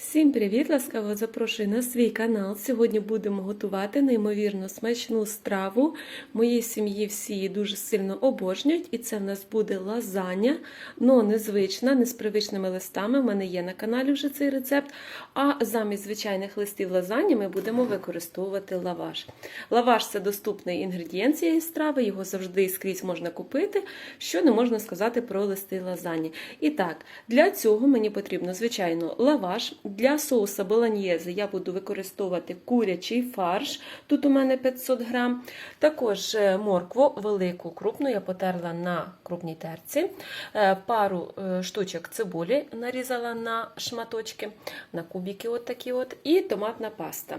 Всім привіт! Ласкаво запрошую на свій канал. Сьогодні будемо готувати неймовірно смачну страву. Моїй сім'ї всі її дуже сильно обожнюють, і це в нас буде лазаня, но незвична, не з привичними листами. У мене є на каналі вже цей рецепт. А замість звичайних листів лазані ми будемо використовувати лаваш. Лаваш це доступний інгредієнт цієї страви, його завжди і скрізь можна купити, що не можна сказати про листи лазані. І так, для цього мені потрібно, звичайно, лаваш. Для соуса болоньєзе я буду використовувати курячий фарш. Тут у мене 500 грам. Також е, моркву велику, крупну я потерла на крупній терці. Е, Пару е, штучок цибулі нарізала на шматочки, на кубики, от от, і томатна паста.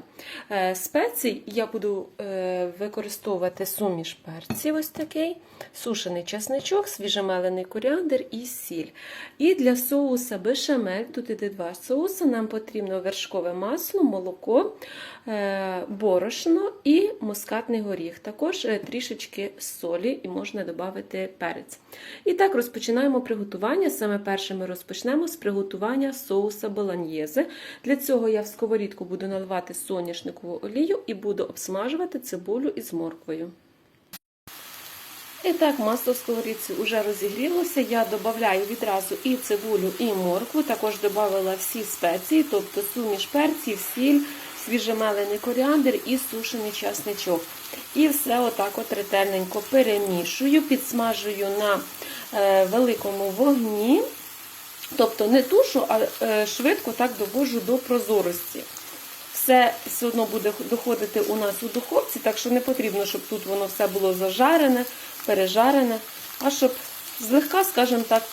Спецій я буду використовувати суміш перців, ось такий, сушений чесничок, свіжемелений коріандр і сіль. І для соуса бешамель, тут іде два соуси, нам потрібно вершкове масло, молоко, е, борошно і мускатний горіх. Також е, трішечки солі і можна додати перець. І так розпочинаємо приготування. Саме перше ми розпочнемо з приготування соуса болоньєзе. Для цього я в сковорідку буду наливати соняшникову олію і буду обсмажувати цибулю із морквою. І так, масло в сковорідці вже розігрілося. Я додаю відразу і цибулю, і моркву. Також додала всі спеції, тобто суміш перців, сіль, свіжемелений коріандр і сушений часничок. І все отак от ретельненько перемішую, підсмажую на е, великому вогні. Тобто не тушу, а е, швидко так довожу до прозорості. Все все одно буде доходити у нас у духовці, так що не потрібно, щоб тут воно все було зажарене, пережарене, а щоб злегка, скажімо так,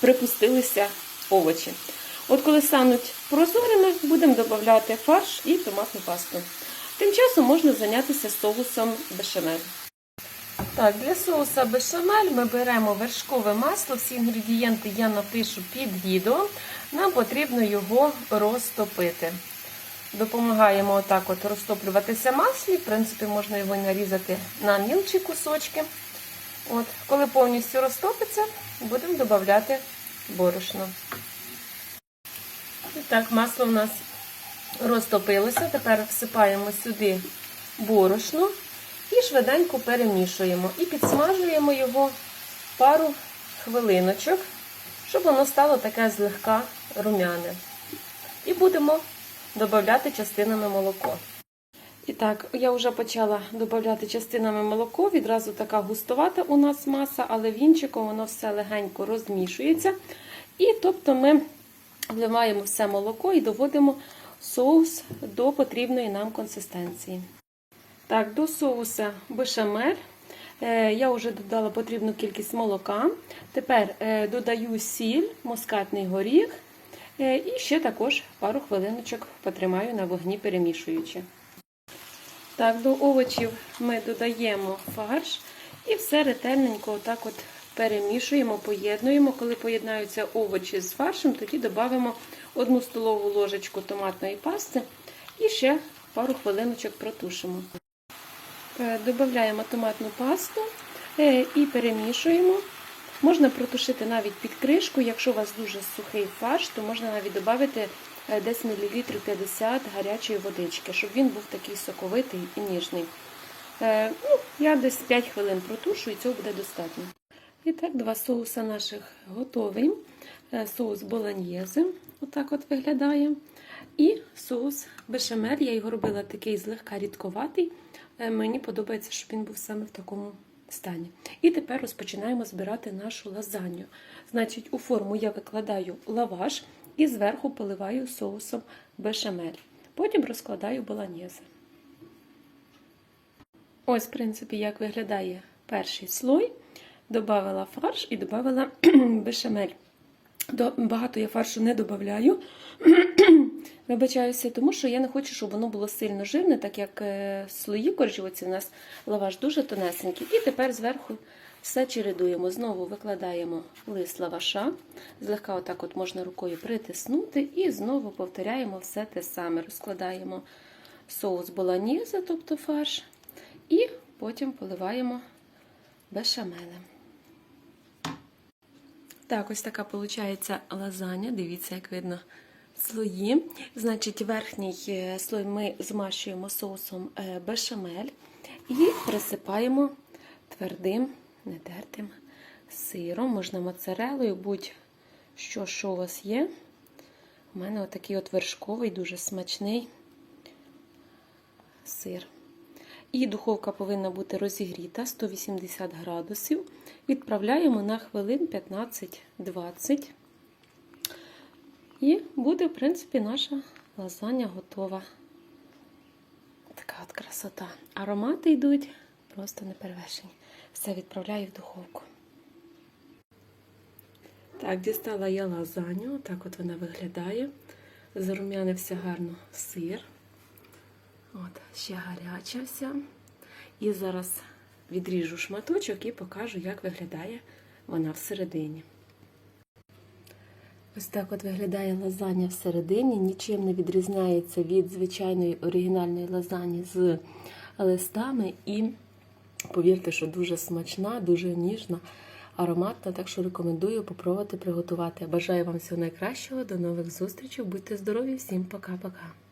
припустилися овочі. От коли стануть прозорими, будемо додавати фарш і томатну пасту. Тим часом можна зайнятися соусом бешамель. Так, Для соуса бешамель ми беремо вершкове масло, всі інгредієнти я напишу під відео. Нам потрібно його розтопити. Допомагаємо отак от розтоплюватися маслі. В принципі, можна його нарізати на мілчі кусочки. От, Коли повністю розтопиться, будемо додати борошно. І так, масло у нас розтопилося. Тепер всипаємо сюди борошно і швиденько перемішуємо. І підсмажуємо його пару хвилиночок, щоб воно стало таке злегка румяне. І будемо додати частинами молоко. І так, я вже почала додати частинами молоко. Відразу така густовата у нас маса, але вінчиком воно все легенько розмішується. І тобто ми вливаємо все молоко і доводимо соус до потрібної нам консистенції. Так, до соуса бешамель я вже додала потрібну кількість молока. Тепер додаю сіль, мускатний горіх. І ще також пару хвилиночок потримаю на вогні, перемішуючи. Так, до овочів ми додаємо фарш і все ретельненько отак от перемішуємо, поєднуємо. Коли поєднаються овочі з фаршем, тоді додамо одну столову ложечку томатної пасти і ще пару хвилиночок протушимо. Додаємо томатну пасту і перемішуємо. Можна протушити навіть під кришку, якщо у вас дуже сухий фарш, то можна навіть додати десь мілілітрів 50 гарячої водички, щоб він був такий соковитий і ніжний. Ну, Я десь 5 хвилин протушу і цього буде достатньо. І так, два соуси наших готові. Соус болоньєзе, отак от виглядає. І соус бешамель, я його робила такий злегка рідковатий. Мені подобається, щоб він був саме в такому стані. І тепер розпочинаємо збирати нашу лазанью. Значить, у форму я викладаю лаваш і зверху поливаю соусом бешамель. Потім розкладаю болоньєзе. Ось, в принципі, як виглядає перший слой. Добавила фарш і додала бешамель. Багато я фаршу не додаю. Вибачаюся, тому що я не хочу, щоб воно було сильно жирне, так як слої коржівці у нас лаваш дуже тонесенький. І тепер зверху все чередуємо. Знову викладаємо лист лаваша, злегка отак от можна рукою притиснути, і знову повторяємо все те саме. Розкладаємо соус болоньєзе, тобто фарш, і потім поливаємо бешамелем. Так, ось така виходить лазаня. Дивіться, як видно слої. Значить, верхній е, слой ми змащуємо соусом е, бешамель і присипаємо твердим, не тертим сиром, можна моцарелою, будь-що, що у вас є. У мене отакий от вершковий, дуже смачний сир. І духовка повинна бути розігріта 180 градусів. Відправляємо на хвилин 15-20. І буде, в принципі, наша лазанья готова. Така от красота. Аромати йдуть просто неперевершені. Все відправляю в духовку. Так, дістала я лазанью. Так от вона виглядає. Зарум'янився гарно сир. От, ще гаряча вся. І зараз відріжу шматочок і покажу, як виглядає вона всередині. Ось так от виглядає лазаня всередині, нічим не відрізняється від звичайної оригінальної лазані з листами. І повірте, що дуже смачна, дуже ніжна, ароматна. Так що рекомендую попробувати приготувати. Бажаю вам всього найкращого, до нових зустрічей. Будьте здорові, всім пока-пока.